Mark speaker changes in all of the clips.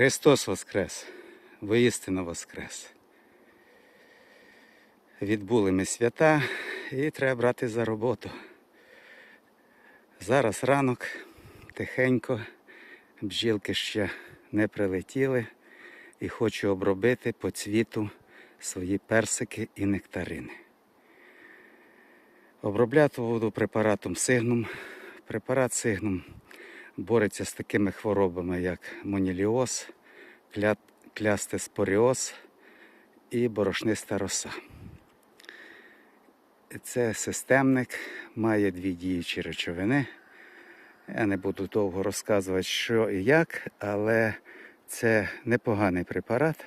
Speaker 1: Христос Воскрес, воістину Воскрес. Відбули ми свята і треба брати за роботу. Зараз ранок, тихенько, бджілки ще не прилетіли і хочу обробити по цвіту свої персики і нектарини. Обробляти буду препаратом Сигнум. Препарат Сигнум бореться з такими хворобами, як моніліоз, кля- клястеспоріоз і борошниста роса. Це системник, має дві діючі речовини. Я не буду довго розказувати, що і як, але це непоганий препарат.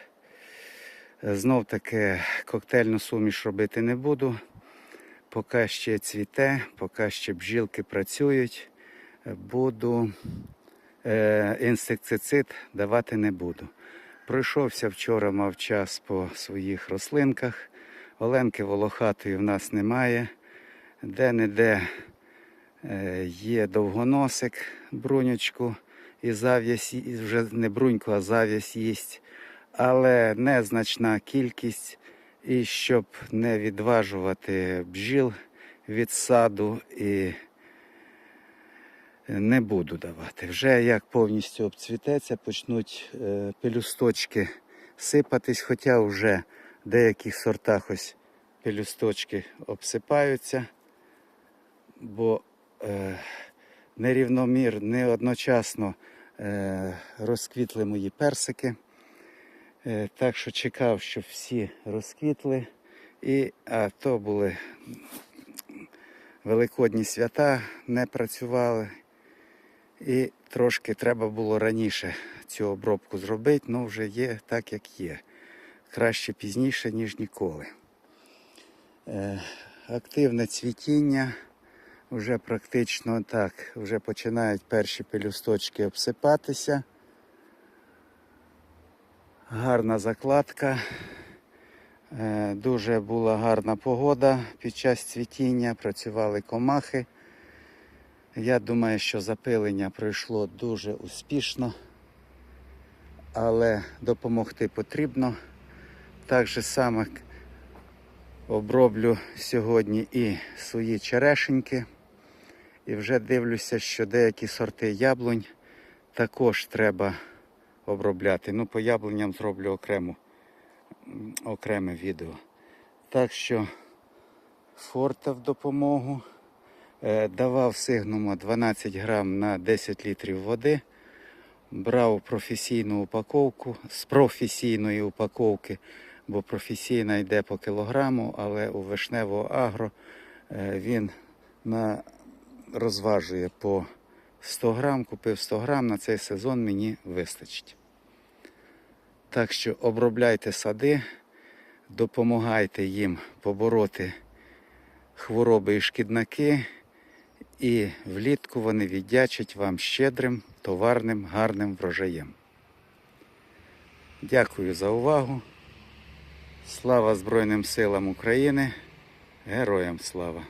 Speaker 1: Знов таки коктейльну суміш робити не буду. Поки ще цвіте, поки ще бджілки працюють, буду е, інсектицид давати не буду. Пройшовся вчора, мав час по своїх рослинках. Оленки волохатої в нас немає. Де-не-де е, є довгоносик, брунючку і зав'язь, вже не бруньку, а зав'язь їсть. Але незначна кількість. І щоб не відважувати бджіл від саду і не буду давати. Вже як повністю обцвітеться, почнуть е, пелюсточки сипатись, хоча вже в деяких сортах ось пелюсточки обсипаються, бо е, нерівномір, не одночасно е, розквітли мої персики. Е, Так що чекав, щоб всі розквітли. І, а то були великодні свята, не працювали. І трошки треба було раніше цю обробку зробити, але вже є так, як є. Краще пізніше, ніж ніколи. Е, активне цвітіння. Вже практично так, вже починають перші пелюсточки обсипатися. Гарна закладка. Е, Дуже була гарна погода під час цвітіння, працювали комахи. Я думаю, що запилення пройшло дуже успішно, але допомогти потрібно. Так же само оброблю сьогодні і свої черешеньки. І вже дивлюся, що деякі сорти яблунь також треба обробляти. Ну, по яблуням зроблю окрему, окреме відео. Так що форта в допомогу. Е, Давав сигнума 12 грам на 10 літрів води. Брав професійну упаковку з професійної упаковки, бо професійна йде по кілограму, але у вишневого агро е, він на, розважує по 100 грам, купив 100 грам, на цей сезон мені вистачить. Так що обробляйте сади, допомагайте їм побороти хвороби і шкідники, і влітку вони віддячать вам щедрим, товарним, гарним врожаєм. Дякую за увагу. Слава Збройним силам України. Героям слава!